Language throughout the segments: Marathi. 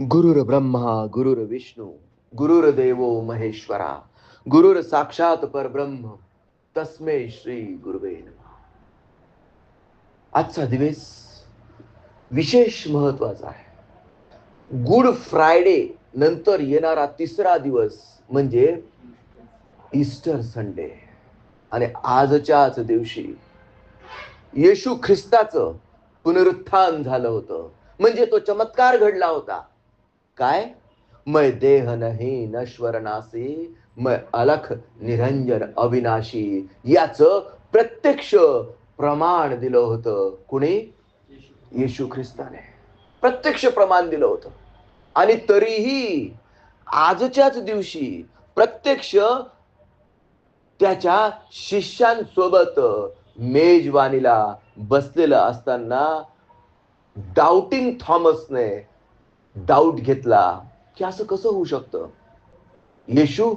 गुरुर ब्रह्मा गुरुर विष्णू गुरुर देवो महेश्वरा गुरुर साक्षात परब्रह्म तस्मे श्री गुरुवे आजचा दिवस विशेष महत्त्वाचा आहे. गुड फ्रायडे नंतर येणारा तिसरा दिवस म्हणजे ईस्टर संडे. आणि आजच्याच दिवशी येशू ख्रिस्ताचं पुनरुत्थान झालं होतं. म्हणजे तो चमत्कार घडला होता. काय? मै देह नाही नश्वर नासी मै अलख निरंजन अविनाशी. याच प्रत्यक्ष प्रमाण दिलं होतं कुणी? येशू ख्रिस्ताने. प्रत्यक्ष प्रमाण दिलं होतं. आणि तरीही आजच्याच दिवशी प्रत्यक्ष त्याच्या शिष्यांसोबत मेजवानीला बसलेलं असताना डाउटिंग थॉमसने डाऊट घेतला की असं कसं होऊ शकतं? येशू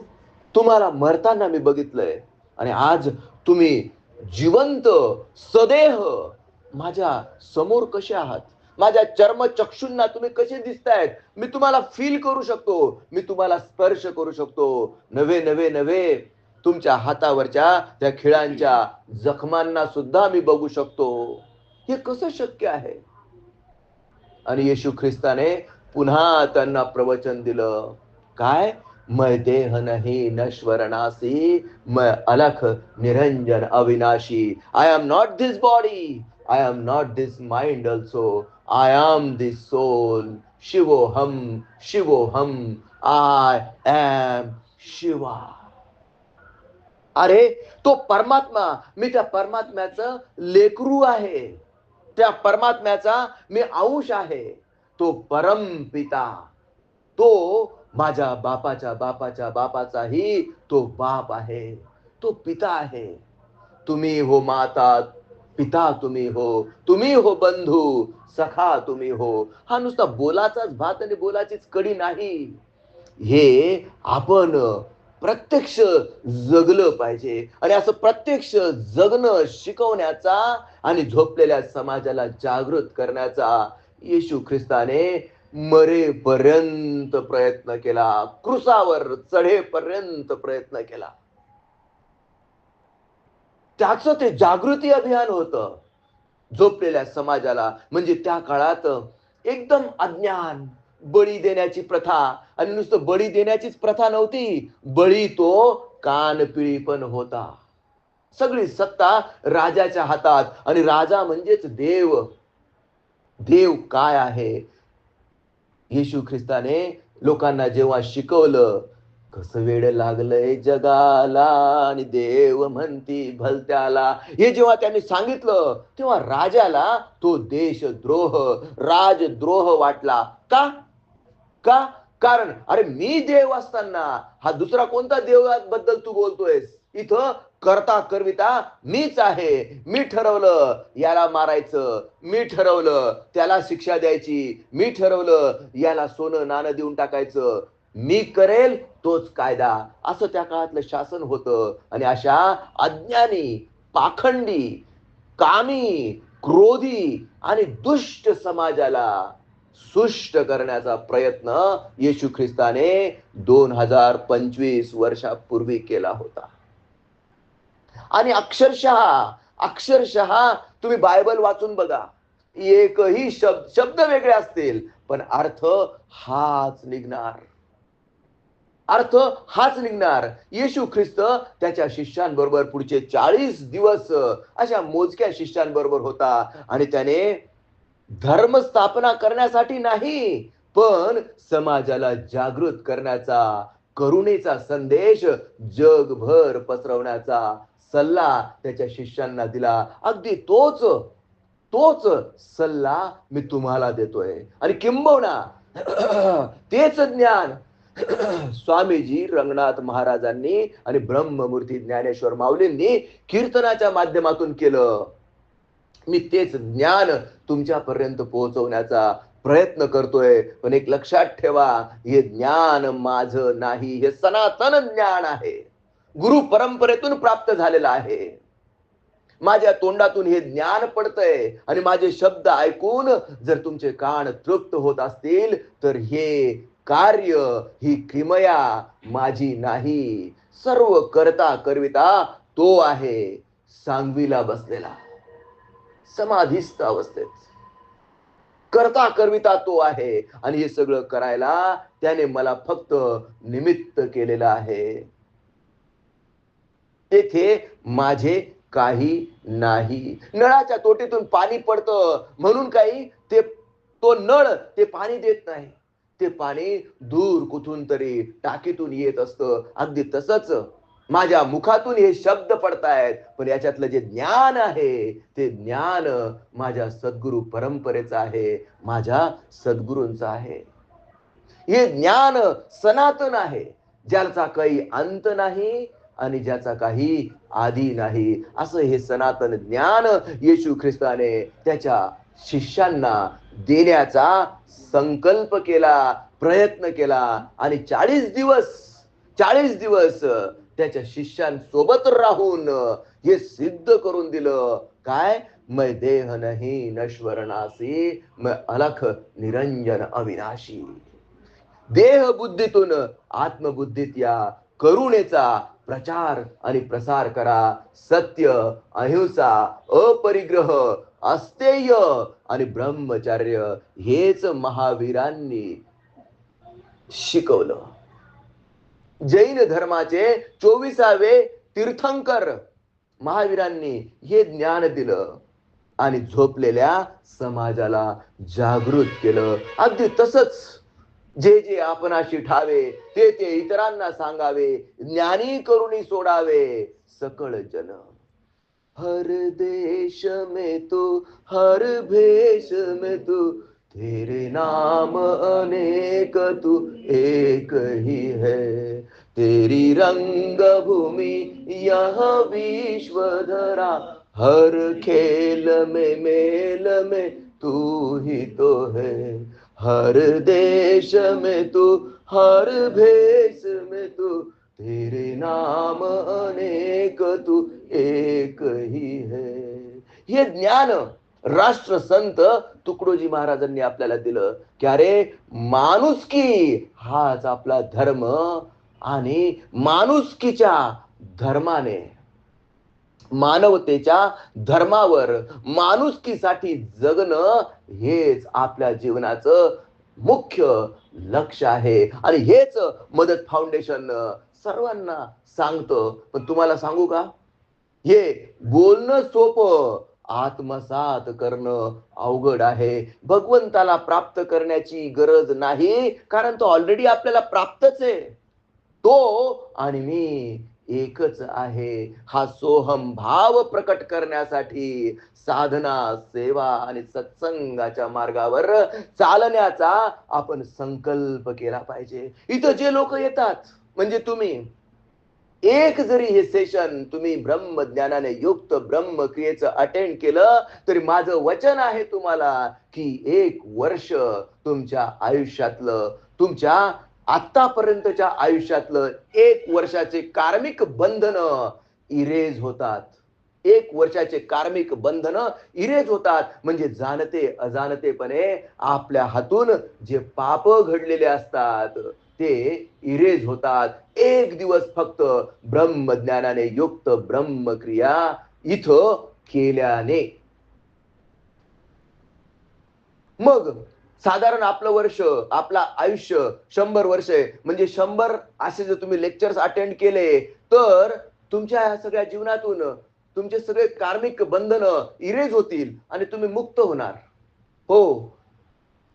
तुम्हाला मरताना मी बघितलंय आणि आज तुम्ही जिवंत सदेह माझ्यासमोर कसे आहात? माझ्या चर्मचक्षूंना तुम्ही कसे दिसतायत? मी तुम्हाला फील करू शकतो. मी तुम्हाला स्पर्श करू शकतो. नवे नवे नवे तुमच्या हातावरच्या त्या खिळांच्या जखमांना सुद्धा मी बघू शकतो. हे कसं शक्य आहे? आणि येशू ख्रिस्ताने पुन्हा त्यांना प्रवचन दिलं. काय? मै देह नाही नश्वर नासी मै अलख निरंजन अविनाशी. I am not this body I am not this mind also I am this soul शिवोहम शिवोहम आय एम शिवा अरे तो परमात्मा मी त्या परमात्म्याचं लेकरू आहे. त्या परमात्म्याचा मी अंश आहे. तो परमपिता तो माझ्या बापाच्या बापाच्या बापाचाही तो बाप आहे तो पिता आहे. तुम्ही हो माता पिता तुम्ही हो तुम्ही हो बंधू सखा तुम्ही हो. हा नुसता बोलाचाच भात आणि बोलाचीच कडी नाही. हे आपण प्रत्यक्ष जगलं पाहिजे. आणि असं प्रत्यक्ष जगणं शिकवण्याचा आणि झोपलेल्या समाजाला जागृत करण्याचा येशू ख्रिस्ताने मरेपर्यंत प्रयत्न केला. क्रुसावर चढेपर्यंत प्रयत्न केला. त्याच ते जागृती अभियान होत. झोपलेल्या समाजाला म्हणजे त्या काळात एकदम अज्ञान बळी देण्याची प्रथा आणि नुसतं बळी देण्याचीच प्रथा नव्हती बळी तो कानपिळी पण होता. सगळी सत्ता राजाच्या हातात आणि राजा म्हणजेच देव. देव काय आहे? येशू ख्रिस्ताने लोकांना जेव्हा शिकवलं कसं वेळ लागलंय जगाला आणि देव म्हणती भलत्याला. हे जेव्हा त्यांनी सांगितलं तेव्हा राजाला तो देशद्रोह राजद्रोह वाटला. का? का? कारण अरे मी देव असताना हा दुसरा कोणता देवाबद्दल तू बोलतोयस? इथं करता करविता मीच आहे. मी ठरवलं याला मारायचं. मी ठरवलं त्याला शिक्षा द्यायची. मी ठरवलं याला सोनं नाणं देऊन टाकायचं. मी करेल तोच कायदा. असं त्या काळातलं शासन होतं. आणि अशा अज्ञानी पाखंडी कामी क्रोधी आणि दुष्ट समाजाला सुष्ट करण्याचा प्रयत्न येशू ख्रिस्ताने दोन हजार पंचवीस वर्षापूर्वी केला होता. आणि अक्षरशः अक्षरशः तुम्ही बायबल वाचून बघा. एकही शब्द शब्द वेगळे असतील पण अर्थ हाच निघणार. अर्थ हाच निघणार. येशू ख्रिस्त त्याच्या शिष्यांबरोबर पुढचे चाळीस दिवस अशा मोजक्या शिष्यांबरोबर होता आणि त्याने धर्म स्थापना करण्यासाठी नाही पण समाजाला जागृत करण्याचा करुणेचा संदेश जगभर पसरवण्याचा सल्ला त्याच्या शिष्यांना दिला. अगदी तोच तोच सल्ला मी तुम्हाला देतोय. आणि किंबवना तेच ज्ञान स्वामीजी रंगनाथ महाराजांनी आणि ब्रह्ममूर्ती ज्ञानेश्वर माऊलींनी कीर्तनाच्या माध्यमातून केलं. मी तेच ज्ञान तुमच्यापर्यंत पोहोचवण्याचा प्रयत्न करतोय. पण एक लक्षात ठेवा हे ज्ञान माझं नाही हे सनातन ज्ञान आहे. गुरु परंपरेतून प्राप्त झालेलं आहे. माझ्या तोंडातून हे ज्ञान पडतंय आणि माझे शब्द ऐकून जर तुमचे कान तृप्त होत असतील तर हे कार्य ही किमया माझी नाही. सर्व करता करविता तो आहे सांगवीला बसलेला. समाधिस्थ अवस्थेत. करता करविता तो आहे आणि हे सगळं करायला त्याने मला फक्त निमित्त केलेलं आहे. तेथे माझे काही नाही. नळाच्या तोटीतून पाणी पडतं. म्हणून काही ते तो नळ ते पाणी देत नाही. ते पाणी दूर कुठून तरी टाकीतून येत असतं. अगदी तसंच माझ्या मुखातून हे शब्द पडतायत. पण याच्यातलं जे ज्ञान आहे ते ज्ञान माझ्या सद्गुरु परंपरेचं आहे. माझ्या सद्गुरूंचं आहे. हे ज्ञान सनातन आहे. ज्याचा काही अंत नाही आणि ज्याचा काही आधी नाही. असं हे सनातन ज्ञान येशू ख्रिस्ताने त्याच्या शिष्यांना देण्याचा संकल्प केला प्रयत्न केला आणि चाळीस दिवस चाळीस दिवस त्याच्या शिष्यांसोबत राहून हे सिद्ध करून दिलं. काय? मै देह नाही नश्वर नासी मै अलख निरंजन अविनाशी. देह बुद्धीतून आत्मबुद्धीत या करुणेचा प्रचार आणि प्रसार करा. सत्य अहिंसा अपरिग्रह अस्तेय आणि ब्रह्मचर्य हेच महावीरांनी शिकवलं. जैन धर्माचे चोवीसावे तीर्थंकर महावीरांनी हे ज्ञान दिलं आणि झोपलेल्या समाजाला जागृत केलं. अगदी तसंच जे जे आपणाशी ठावे ते ते इतरांना सांगावे ज्ञानी करुणी सोडावे सकळ जन हर देश में तू हर भेष में तू तेरे नाम अनेक तू एक ही है तेरी रंग भूमि यह विश्व धरा हर खेल में मेल में तू ही तो है हर देश में तू हर भेष में तू तेरे नाम अनेक तू एक ही है। हे ज्ञान राष्ट्र संत तुकडोजी महाराजांनी आपल्याला दिलं की अरे माणुसकी हाच आपला धर्म आणि माणुसकीच्या धर्माने मानवतेच्या धर्मावर माणुसकीसाठी जगणं हेच आपल्या जीवनाचं मुख्य लक्ष आहे. आणि हेच मदत फाउंडेशन सर्वांना सांगतं. पण तुम्हाला सांगू का? हे बोलणं सोपं आत्मसात करणं अवघड आहे. भगवंताला प्राप्त करण्याची गरज नाही कारण तो ऑलरेडी आपल्याला प्राप्तच आहे. तो आणि मी एकच आहे. हा सोहम भाव प्रकट करण्यासाठी साधना सेवा आणि सत्संगाच्या मार्गावर चालण्याचा आपण संकल्प केला पाहिजे. इथं जे लोक येतात म्हणजे तुम्ही. एक जरी हे सेशन तुम्ही ब्रह्मज्ञानाने युक्त ब्रह्मक्रियेचं अटेंड केलं तरी माझं वचन आहे तुम्हाला की एक वर्ष तुमच्या आयुष्यातलं तुमच्या आतापर्यंतच्या आयुष्यातलं एक वर्षाचे कार्मिक बंधन इरेज होतात. एक वर्षाचे कार्मिक बंधन इरेज होतात. म्हणजे जाणते अजाणतेपणे आपल्या हातून जे पाप घडलेले असतात ते इरेज होतात. एक दिवस फक्त ब्रह्मज्ञानाने युक्त ब्रह्मक्रिया इथं केल्याने. मग साधारण आपलं वर्ष आपला आयुष्य शंभर वर्ष. आहे म्हणजे शंभर असे जर तुम्ही लेक्चर्स अटेंड केले तर तुमच्या ह्या सगळ्या जीवनातून तुमचे सगळे कार्मिक बंधन इरेज होतील आणि तुम्ही मुक्त होणार. हो.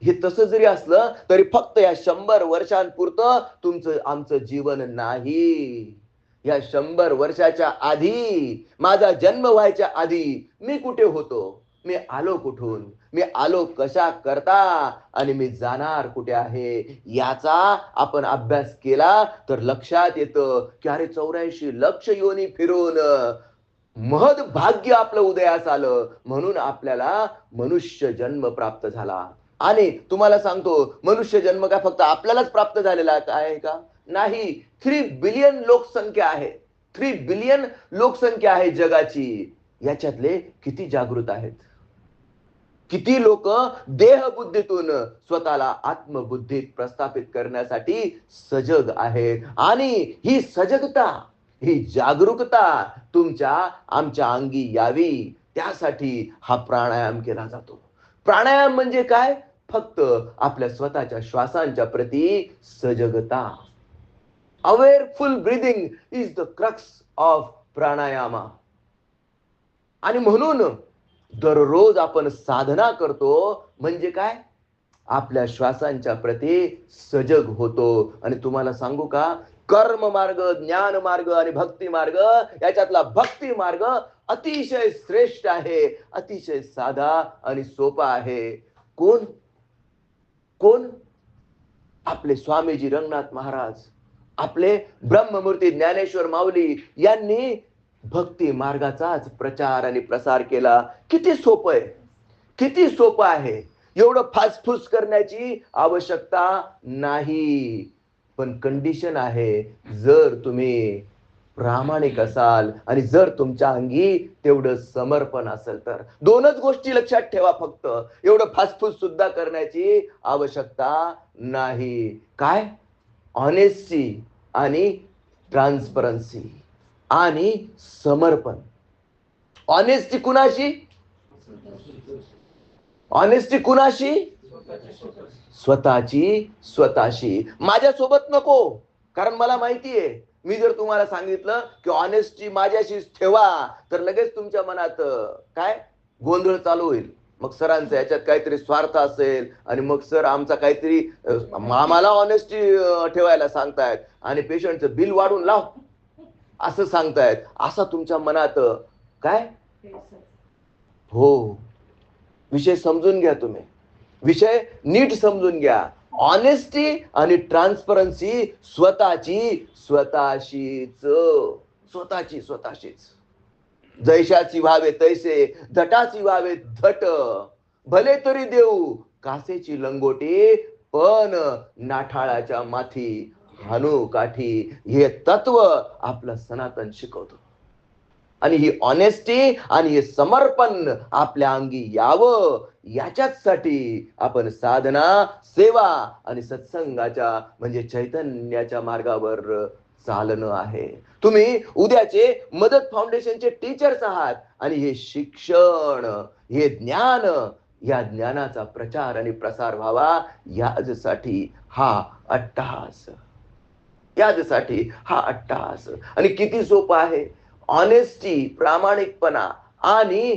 हे तसं जरी असलं तरी फक्त या शंभर वर्षांपुरतं तुमचं आमचं जीवन नाही. या शंभर वर्षाच्या आधी माझा जन्म व्हायच्या आधी मी कुठे होतो? मी आलो कुठून? मी आलो कशा करता? आणि मी जाणार कुठे आहे? याचा आपण अभ्यास केला तर लक्षात येतं की अरे चौऱ्याऐंशी लक्ष योनी फिरून महद भाग्य आपलं उदयास आलं. म्हणून आपल्याला मनुष्य जन्म प्राप्त झाला. आणि तुम्हाला सांगतो मनुष्य जन्म काय फक्त आपल्यालाच प्राप्त झालेला आहे का? नाही. थ्री बिलियन लोकसंख्या आहे. थ्री बिलियन लोकसंख्या आहे जगाची. याच्यातले किती जागृत आहेत? किती लोक देहबुद्धीतून स्वतःला आत्मबुद्धीत प्रस्थापित करण्यासाठी सजग आहेत. आणि ही सजगता ही जागरूकता तुमच्या आमच्या अंगी यावी. त्यासाठी हा प्राणायाम केला जातो. प्राणायाम म्हणजे काय? फक्त आपल्या स्वतःच्या श्वासांच्या प्रती सजगता. Awareful breathing is the crux of pranayama आणि म्हणून दररोज आपण साधना करतो म्हणजे काय? आपल्या श्वासांच्या प्रती सजग होतो. आणि तुम्हाला सांगू का? कर्म मार्ग ज्ञान मार्ग आणि भक्ती मार्ग याच्यातला भक्ती मार्ग अतिशय श्रेष्ठ आहे अतिशय साधा आणि सोपा आहे. कोण? कोण? आपले स्वामीजी रंगनाथ महाराज आपले ब्रह्ममूर्ती ज्ञानेश्वर माऊली यांनी भक्ती मार्गाचाच प्रचार आणि प्रसार केला. किती सोपं आहे. किती सोपं आहे. एवढं फासफूस करण्याची आवश्यकता नाही. पण कंडिशन आहे जर तुम्ही प्रामाणिक असाल आणि जर तुमच्या अंगी तेवढं समर्पण असेल तर. दोनच गोष्टी लक्षात ठेवा फक्त. एवढं फासफूस सुद्धा करण्याची आवश्यकता नाही. काय? ऑनेस्टी आणि ट्रान्सपरन्सी आणि समर्पण. ऑनेस्टी कुणाशी? ऑनेस्टी कुणाशी? स्वतःची स्वतःशी. माझ्यासोबत नको कारण मला माहिती आहे मी जर तुम्हाला सांगितलं की ऑनेस्टी माझ्याशी ठेवा तर लगेच तुमच्या मनात काय? गोंधळ चालू होईल. मग सरांचं याच्यात काहीतरी स्वार्थ असेल आणि मग सर आमचा काहीतरी आम्हाला ऑनेस्टी ठेवायला सांगतायत आणि पेशंटचं बिल वाढून लाव. असं सांगतायत. असा तुमच्या मनात काय? हो. विषय समजून घ्या तुम्ही. विषय नीट समजून घ्या. ऑनेस्टी आणि ट्रान्सपरन्सी स्वतःची स्वतःशीच. स्वतःची स्वतःशीच. जैशाची व्हावे तैसे धटाची व्हावे धट. भले तरी देऊ. कासेची लंगोटी पण नाठाळाच्या माथी. हानू काठी हे तत्व आपलं सनातन शिकवतो. आणि ही ऑनेस्टी आणि हे समर्पण आपल्या अंगी यावं याच्याचसाठी आपण साधना सेवा आणि सत्संगाच्या म्हणजे चैतन्याच्या मार्गावर चालणं आहे. तुम्ही उद्याचे मदत फाउंडेशनचे टीचर्स आहात आणि हे शिक्षण हे ज्ञान या ज्ञानाचा प्रचार आणि प्रसार व्हावा यासाठी हा अट्टहास. यासाठी हा अट्टहास. आणि किती सोपं आहे? ऑनेस्टी प्रामाणिकपणा आणि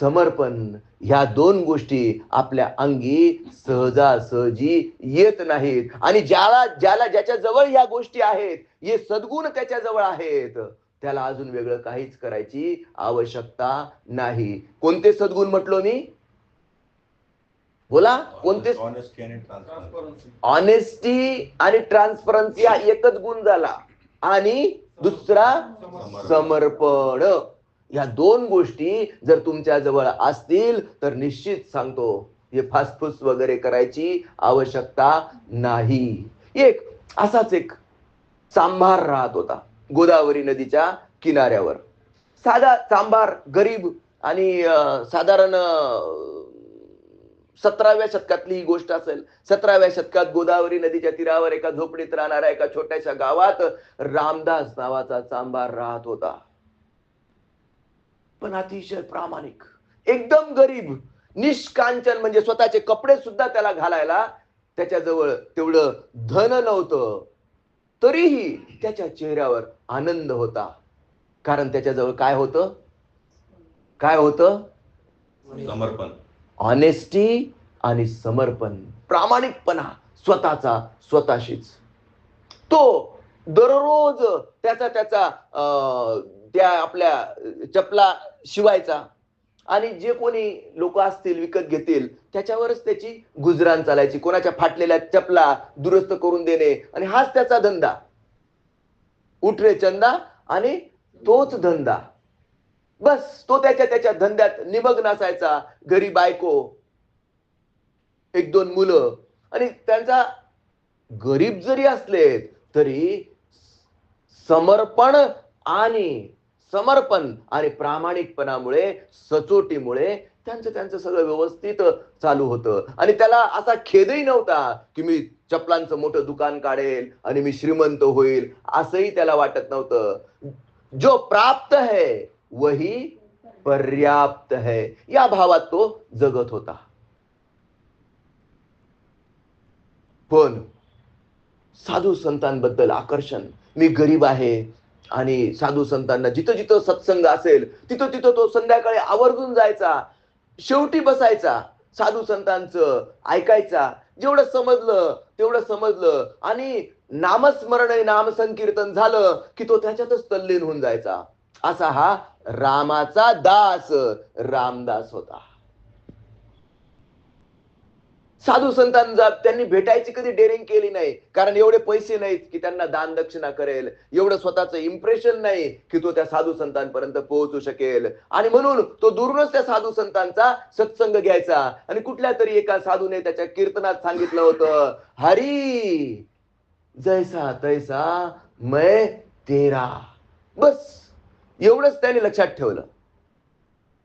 समर्पण. ह्या दोन गोष्टी आपल्या अंगी सहजासहजी येत नाहीत. आणि ज्याला ज्याला ज्याच्या जवळ ह्या गोष्टी आहेत हे सद्गुण त्याच्याजवळ आहेत त्याला अजून वेगळं काहीच करायची आवश्यकता नाही. कोणते सद्गुण म्हटलो मी? बोला कोणते. ऑनेस्टी आणि ट्रान्सपरन्सी हा एकच गुण झाला. आणि दुसरा समर्पण. या दोन गोष्टी जर तुमच्या जवळ असतील तर निश्चित सांगतो हे फासफूस वगैरे करायची आवश्यकता नाही. एक असाच एक चांभार राहत होता गोदावरी नदीच्या किनाऱ्यावर. साधा चांभार गरीब आणि साधारण सतराव्या शतकातली ही गोष्ट असेल सतराव्या शतकात गोदावरी नदीच्या तीरावर एका झोपडीत राहणाऱ्या एका छोट्याशा गावात रामदास नावाचा चांबार राहत होता. पण अतिशय प्रामाणिक एकदम गरीब निष्कांचन म्हणजे स्वतःचे कपडे सुद्धा त्याला घालायला त्याच्याजवळ तेवढं धन नव्हतं. तरीही त्याच्या चेहऱ्यावर आनंद होता. कारण त्याच्याजवळ काय होतं? काय होतं? समर्पण. ऑनेस्टी आणि समर्पण प्रामाणिकपणा स्वतःचा स्वतःशीच. तो दररोज त्याचा त्याचा अं, त्या आपल्या चपला शिवायचा आणि जे कोणी लोक असतील विकत घेतील त्याच्यावरच त्याची गुजराण चालायची. कोणाच्या फाटलेल्या चपला दुरुस्त करून देणे आणि हाच त्याचा धंदा. उठरे चंदा आणि तोच धंदा. बस तो त्याच्या त्याच्या धंद्यात निमग्न असायचा. घरी बायको एक दोन मुलं. आणि त्यांचा गरीब जरी असले तरी समर्पण आणि समर्पण आणि प्रामाणिकपणामुळे सचोटीमुळे त्यांचं त्यांचं सगळं व्यवस्थित चालू होतं. आणि त्याला असा खेदही नव्हता की मी चपलांचं मोठं दुकान काढेल आणि मी श्रीमंत होईल असंही त्याला वाटत नव्हतं. जो प्राप्त है वही पर्याप्त है. या भावात तो जगत होता. पण साधू संतांबद्दल आकर्षण. मी गरीब आहे आणि साधू संतांना जिथं जिथं सत्संग असेल तिथं तिथं तो संध्याकाळी आवर्जून जायचा. शेवटी बसायचा. साधू संतांचं ऐकायचा. जेवढं समजलं तेवढं समजलं आणि नामस्मरण नामसंकीर्तन झालं की तो त्याच्यातच तल्लीन होऊन जायचा. असा हा रामाचा दास रामदास होता. साधू संतांना त्यांनी भेटायची कधी डेअरिंग केली नाही कारण एवढे पैसे नाहीत की त्यांना दान दक्षिणा करेल. एवढं स्वतःचं इम्प्रेशन नाही की तो त्या साधू संतांपर्यंत पोहोचू शकेल. आणि म्हणून तो दुरूनच त्या साधू संतांचा सत्संग घ्यायचा. आणि कुठल्या तरी एका साधूने त्याच्या कीर्तनात सांगितलं होतं हरी जैसा तैसा मै तेरा. बस. एवढंच त्याने लक्षात ठेवलं.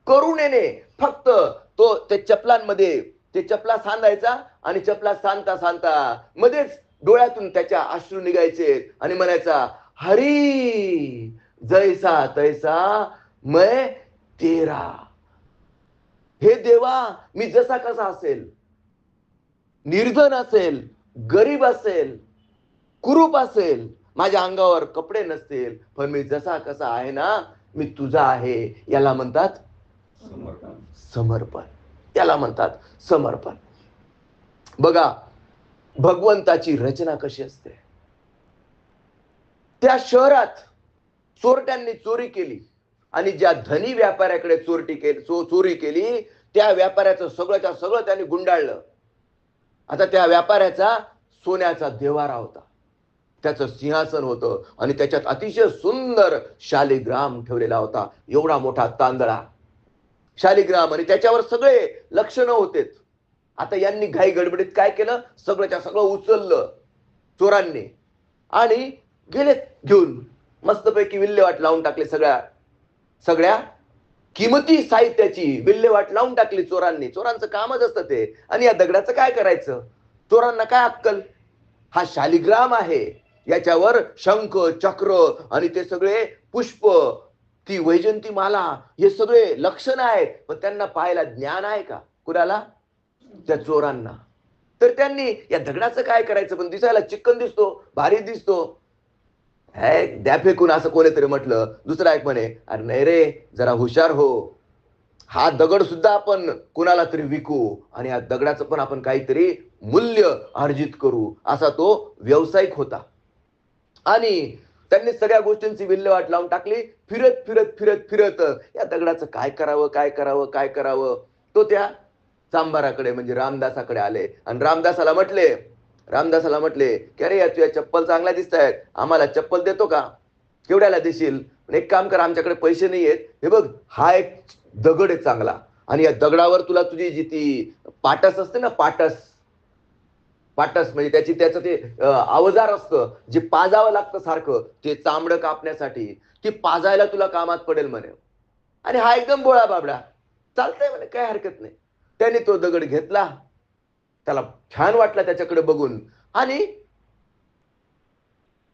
करुणेने फक्त तो त्या चपलांमध्ये ते चपला सांधायचा आणि चपला सांधता सांधता मध्येच डोळ्यातून त्याच्या अश्रू निघायचे आणि म्हणायचा हरी जैसा तैसा मै तेरा. हे देवा मी जसा कसा असेल? निर्धन असेल गरीब असेल कुरूप असेल माझ्या अंगावर कपडे नसतील पण मी जसा कसा आहे ना मी तुझा आहे. याला म्हणतात समर्पण. समर्पण. याला म्हणतात समर्पण. बघा भगवंताची रचना कशी असते? त्या शहरात चोरट्यांनी चोरी केली आणि ज्या धनी व्यापाऱ्याकडे चोरटी केली चो- चोरी केली त्या व्यापाऱ्याचं सगळंच्या सगळं त्यांनी गुंडाळलं. आता त्या व्यापाऱ्याचा सोन्याचा देवारा होता. त्याचं सिंहासन होतं आणि त्याच्यात अतिशय सुंदर शालिग्राम ठेवलेला होता. एवढा मोठा तांदळा. शालिग्राम आणि त्याच्यावर सगळे लक्षणं होतेच आता यांनी घाई गडबडीत काय केलं? सगळंच्या सगळं उचललं चोरांनी. आणि गेलेत घेऊन. मस्तपैकी विल्हेवाट लावून टाकले सगळ्या. सगळ्या किमती साहित्याची विल्हेवाट लावून टाकली चोरांनी. चोरांचं कामच असतं ते. आणि या दगडाचं काय करायचं? चोरांना काय अक्कल? हा शालिग्राम आहे. याच्यावर शंख चक्र आणि ते सगळे पुष्प ती वैजंती माला हे सगळे लक्षण आहेत. पण त्यांना पाहायला ज्ञान आहे का? कुणाला? त्या चोरांना. तर त्यांनी या दगडाचं काय करायचं? पण दिसायला चिक्कन दिसतो भारी दिसतो. है द्या फेकून असं कोणीतरी म्हटलं. दुसरा एक म्हणे अरे नाही रे जरा हुशार हो. हा दगड सुद्धा आपण कुणाला तरी विकू आणि या दगडाचं पण आपण काहीतरी मूल्य अर्जित करू. असा तो व्यावसायिक होता. आणि त्यांनी सगळ्या गोष्टींची विल्हेवाट लावून टाकली. फिरत फिरत फिरत फिरत या दगडाचं काय करावं काय करावं काय करावं? तो त्या चांभाराकडे म्हणजे रामदासाकडे आले. आणि रामदासाला म्हटले रामदासाला म्हटले की अरे या तुझ्या चप्पल चांगल्या दिसत आहेत आम्हाला चप्पल देतो का? केवढ्याला देशील? पण एक काम कर आमच्याकडे पैसे नाही आहेत हे बघ हा एक दगड आहे चांगला. आणि या दगडावर तुला तुझी जी ती पाटस असते ना पाटस पाटस म्हणजे त्याची त्याचं ते अवजार असतं जे पाजावं लागतं सारखं ते चांबडं कापण्यासाठी की पाजायला तुला कामात पडेल म्हणे. आणि हा एकदम बोळा बाबडा. चालतंय म्हणे काय हरकत नाही. त्याने तो दगड घेतला. त्याला छान वाटला त्याच्याकडे बघून. आणि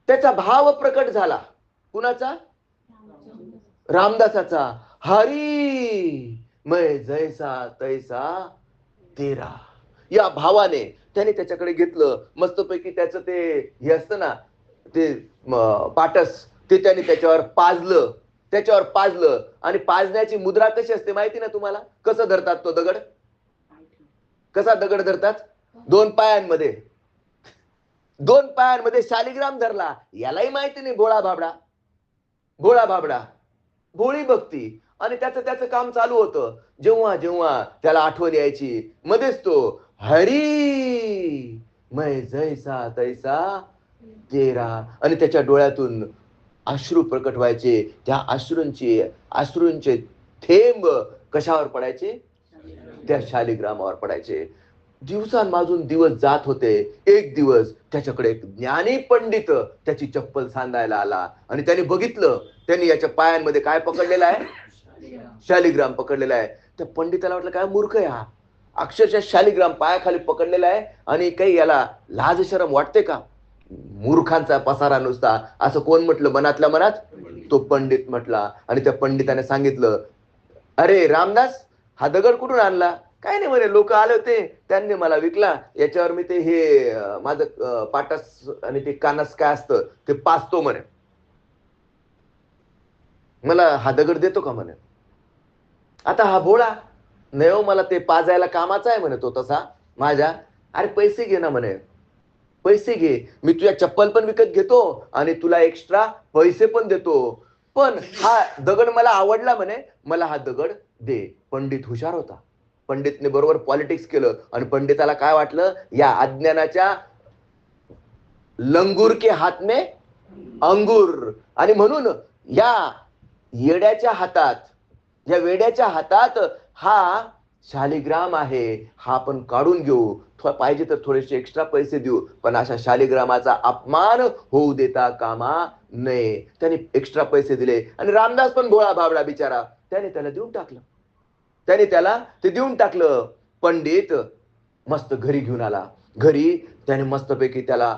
त्याचा भाव प्रकट झाला. कुणाचा? रामदासाचा. हरी! मै जैसा तैसा तेरा. या भावाने त्याने त्याच्याकडे घेतलं. मस्तपैकी त्याचं ते हे असतं ना ते पाटस ते त्याने त्याच्यावर पाजलं. त्याच्यावर पाजलं. आणि पाजण्याची मुद्रा कशी असते माहिती ना तुम्हाला? कसं धरतात तो दगड? कसा दगड धरतात? दोन पायांमध्ये. दोन पायांमध्ये शालिग्राम धरला. यालाही माहिती नाही भोळा भाबडा. भोळा भाबडा. भोळी भक्ती. आणि त्याचं त्याचं काम चालू होतं. जेव्हा जेव्हा त्याला आठवण यायची मध्येच तो हरी! मै जैसा तैसा तेरा आणि त्याच्या डोळ्यातून अश्रू प्रकट व्हायचे. त्या अश्रूंची अश्रूंचे थेंब कशावर पडायचे? त्या शालिग्रामावर पडायचे. दिवसांमाजून दिवस जात होते. एक दिवस त्याच्याकडे एक ज्ञानी पंडित त्याची चप्पल सांधायला आला. आणि त्याने बघितलं त्यांनी याच्या पायांमध्ये काय पकडलेलं आहे? शालिग्राम पकडलेला आहे. त्या पंडिताला वाटलं काय मूर्ख आहे हा? अक्षरशः शालिग्राम पायाखाली पकडलेला आहे आणि काही याला लाज शरम वाटते का? मूर्खांचा पसारा नुसता. असं कोण म्हटलं? मनातल्या मनात? तो पंडित म्हटला. आणि त्या पंडिताने सांगितलं अरे रामदास हा दगड कुठून आणला? काय नाही म्हणे लोक आले होते. त्यांनी मला विकला. याच्यावर मी ते हे माझं पाटस आणि ते कानस काय असतं ते पाचतो म्हणे. मला हा दगड देतो का? म्हणे. आता हा भोळा नाही हो मला ते पाजायला कामाचा आहे म्हणे तो तसा माझ्या. अरे पैसे घे ना म्हणे. पैसे घे. मी तुझ्या चप्पल पण विकत घेतो आणि तुला एक्स्ट्रा पैसे पण देतो. पण हा दगड मला आवडला म्हणे. मला हा दगड दे. पंडित हुशार होता. पंडितने बरोबर पॉलिटिक्स केलं आणि पंडिताला काय वाटलं? या अज्ञानाच्या लंगूर के हात में अंगूर. आणि म्हणून या येड्याच्या हातात या वेड्याच्या हातात हा शालिग्राम आहे हा आपण काढून घेऊ. पाहिजे तर थोडेसे एक्स्ट्रा पैसे देऊ पण अशा शालिग्रामाचा अपमान होऊ देता कामा नये. त्याने एक्स्ट्रा पैसे दिले. आणि रामदास पण भोळा भाबडा बिचारा. त्याने त्याला देऊन टाकलं. त्याने त्याला ते देऊन टाकलं. पंडित मस्त घरी घेऊन आला. घरी त्याने मस्तपैकी त्याला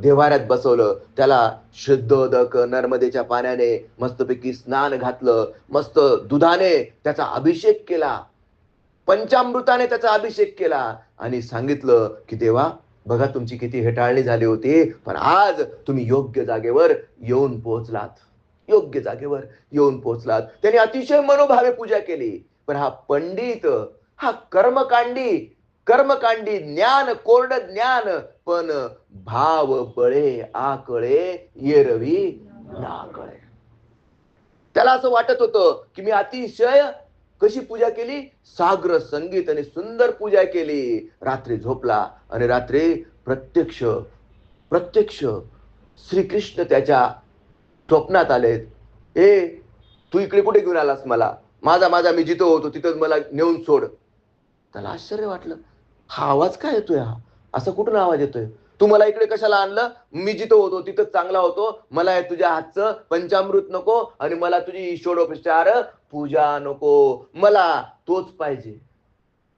देवाऱ्यात बसवलं. त्याला शुद्धोदक नर्मदेच्या पाण्याने मस्तपैकी स्नान घातलं. मस्त दुधाने त्याचा अभिषेक केला. पंचामृताने त्याचा अभिषेक केला. आणि सांगितलं की देवा बघा तुमची किती हेटाळणी झाली होती पण आज तुम्ही योग्य जागेवर येऊन पोहोचलात. योग्य जागेवर येऊन पोहोचलात. त्याने अतिशय मनोभावे पूजा केली. पण हा पंडित हा कर्मकांडी कर्मकांडी ज्ञान कोरड ज्ञान पण भाव बळे आकळे येरवी नाकळे. त्याला असं वाटत होतं की मी अतिशय कशी पूजा केली? साग्र संगीत आणि सुंदर पूजा केली. रात्री झोपला आणि रात्री प्रत्यक्ष प्रत्यक्ष श्रीकृष्ण त्याच्या स्वप्नात आलेत. ए तू इकडे कुठे घेऊन आलास मला? माझा माझा मी जिथं होतो तिथं मला नेऊन सोड. त्याला आश्चर्य वाटलं. हा आवाज काय येतोय हा? असा कुठून आवाज येतोय? तू मला इकडे कशाला आणलं? मी जिथं होतो तिथं चांगला होतो. मला तुझ्या हातचं पंचामृत नको आणि मला तुझी ईश्वरोपचार पूजा नको. मला तोच पाहिजे.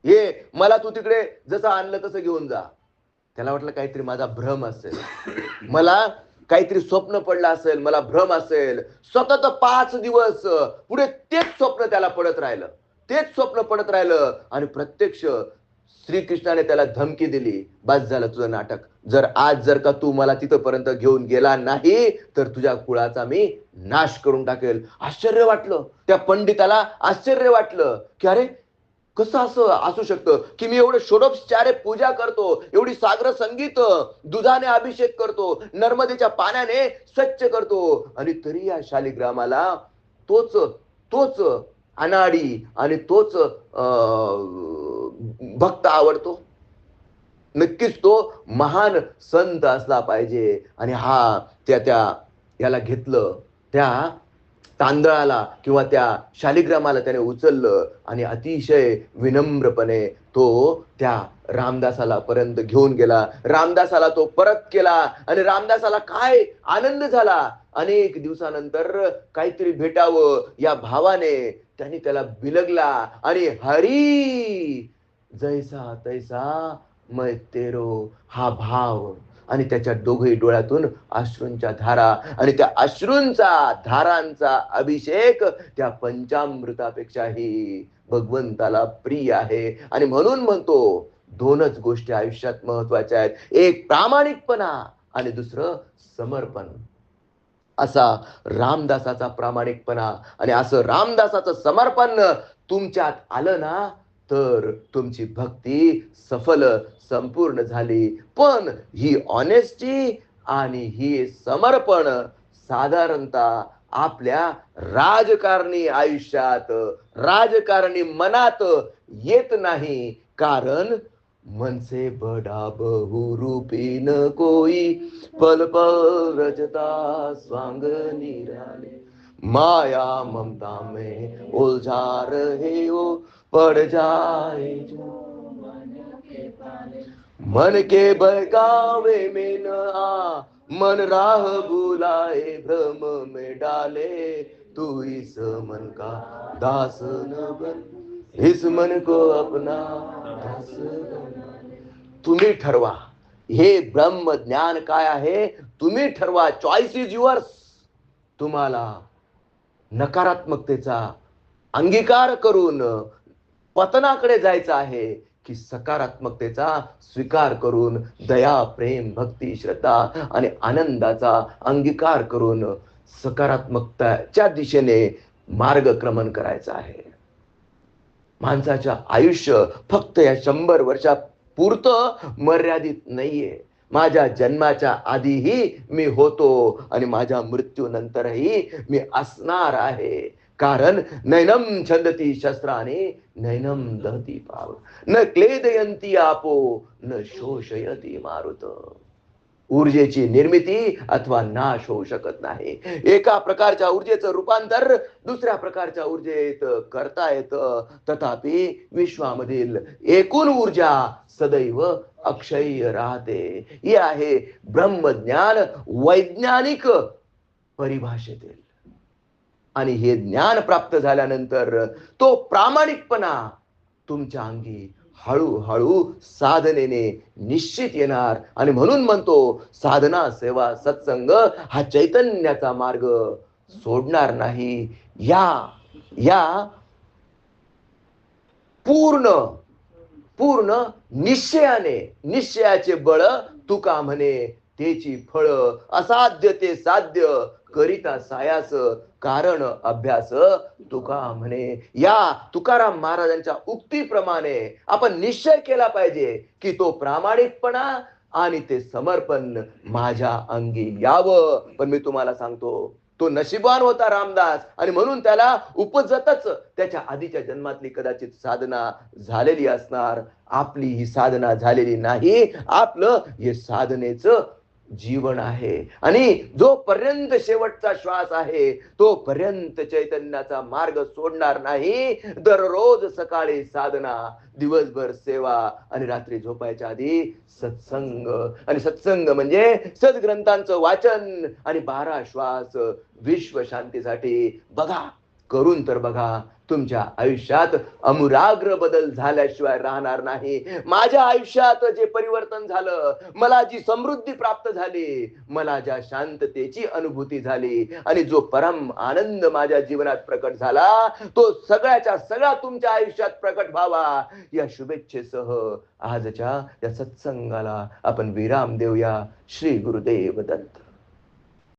हे मला तू तिकडे जसं आणलं तसं घेऊन जा. त्याला वाटलं काहीतरी माझा भ्रम असेल. मला काहीतरी स्वप्न पडलं असेल मला भ्रम असेल. सतत पाच दिवस पुढे तेच स्वप्न त्याला पडत राहिलं. तेच स्वप्न पडत राहिलं आणि प्रत्यक्ष श्रीकृष्णाने त्याला धमकी दिली बस झालं तुझं नाटक. जर आज जर का तू मला तिथपर्यंत घेऊन गेला नाही तर तुझ्या कुळाचा मी नाश करून टाकेल. आश्चर्य वाटलं. त्या पंडिताला आश्चर्य वाटलं. की अरे कसं असं असू शकतं? की मी एवढं षोडोपचारे पूजा करतो एवढी सागर संगीत दुधाने अभिषेक करतो नर्मदेच्या पाण्याने स्वच्छ करतो. आणि तरी या शालिग्रामाला तोच तोच अनाडी आणि तोच अं, भक्त आवडतो. नक्कीच तो महान संत असला पाहिजे. आणि हा त्या त्या याला घेतलं. त्या तांदळाला किंवा त्या शालिग्रामाला त्याने उचललं. आणि अतिशय विनम्रपणे तो त्या रामदासाला पर्यंत घेऊन गेला. रामदासाला तो परत केला. आणि रामदासाला काय आनंद झाला? अनेक दिवसानंतर काहीतरी भेटावं या भावाने त्याने त्याला बिलगला. आणि हरी जैसा तैसा मै तेरो हा भाव. आणि त्याच्या दोघही डोळ्यातून अश्रूंच्या धारा आणि त्या अश्रूंचा धारांचा अभिषेक त्या पंचामृतापेक्षाही भगवंताला प्रिय आहे. आणि म्हणून म्हणतो दोनच गोष्टी आयुष्यात महत्त्वाच्या आहेत. एक प्रामाणिकपणा आणि दुसरं समर्पण. असा रामदासाचा प्रामाणिकपणा आणि असं रामदासाचं समर्पण तुमच्यात आलं ना तर तुमची भक्ती सफल संपूर्ण झाली. पण ही ऑनेस्टी आणि ही समर्पण साधारणतः आपल्या राजकारणी आयुष्यात राजकारणी मनात येत नाही. कारण मनसे बड़ा बहुरूपी न कोई. पल पल रजता स्वांग निराले. माया ममता में उलझा रहे हो. पड़ जाए जो मन के बहकावे में न आ मन राह बुलाए भ्रम में डाले। तू इस मन का दास न बन इस मन को अपना दास तुम्ही ठरवा हे ब्रह्म ज्ञान काय आहे? तुम्ही ठरवा चॉईस इज युअर्स तुम्हाला नकारात्मकतेचा अंगीकार करून पतनाकडे जायचं आहे की सकारात्मकतेचा स्वीकार करून दया प्रेम भक्ती श्रद्धा आणि आनंदाचा अंगीकार करून सकारात्मकताच्या दिशेने मार्गक्रमण करायचं आहे. माणसाच्या आयुष्य फक्त या शंभर वर्षा पुरतं मर्यादित नाहीये. माझ्या जन्माच्या आधीही मी होतो आणि माझ्या मृत्यूनंतरही मी असणार आहे. कारण नैनम छंदती शस्त्राने नैनम दहती पाव। न क्लेदयंती आपो न शोषयती मारुत। ऊर्जेची निर्मिती अथवा नाश होऊ शकत नाही। एका प्रकारच्या ऊर्जेचं रूपांतर दुसऱ्या प्रकारच्या ऊर्जेत करता येतं। तथापि विश्वामधील एकूण ऊर्जा सदैव अक्षय राहते। ही आहे ब्रह्मज्ञान वैज्ञानिक परिभाषेतील आणि हे ज्ञान प्राप्त झाल्यानंतर तो प्रामाणिकपणा तुमच्या अंगी हळूहळू साधनेने निश्चित येणार. आणि म्हणून म्हणतो साधना सेवा सत्संग हा चैतन्याचा मार्ग सोडणार नाही. या या पूर्ण पूर्ण निश्चयाने निश्चयाचे बळ तुका म्हणे त्याची फळ असाध्य ते साध्य करिता सायास कारण अभ्यास. तुका म्हणे या तुकाराम महाराजांच्या उक्तीप्रमाणे आपण निश्चय केला पाहिजे की तो प्रामाणिकपणा आणि ते समर्पण माझ्या अंगी यावं. पण मी तुम्हाला सांगतो तो नशिबान होता रामदास आणि म्हणून त्याला उपजतच. त्याच्या आधीच्या जन्मातली कदाचित साधना झालेली असणार. आपली ही साधना झालेली नाही. आपलं हे साधनेचं जीवन आहे. आणि जोपर्यंत शेवटचा श्वास आहे तोपर्यंत चैतन्याचा मार्ग सोडणार नाही. दररोज सकाळी साधना दिवसभर सेवा आणि रात्री झोपायच्या आधी सत्संग. आणि सत्संग म्हणजे सद्ग्रंथांचं वाचन आणि बारा श्वास विश्व शांतीसाठी बघा. करून तर बघा तुमच्या आयुष्यात अमुराग्र बदल झाल्याशिवाय राहणार नाही. माझ्या आयुष्यात जे परिवर्तन झालं मला जी समृद्धी प्राप्त झाली मला ज्या शांततेची अनुभूती झाली आणि जो परम आनंद माझ्या जीवनात प्रकट झाला तो सगळ्याच्या सगळा तुमच्या आयुष्यात प्रकट व्हावा. या शुभेच्छेसह आजच्या या सत्संगाला आपण विराम देऊया. श्री गुरुदेव दत्त.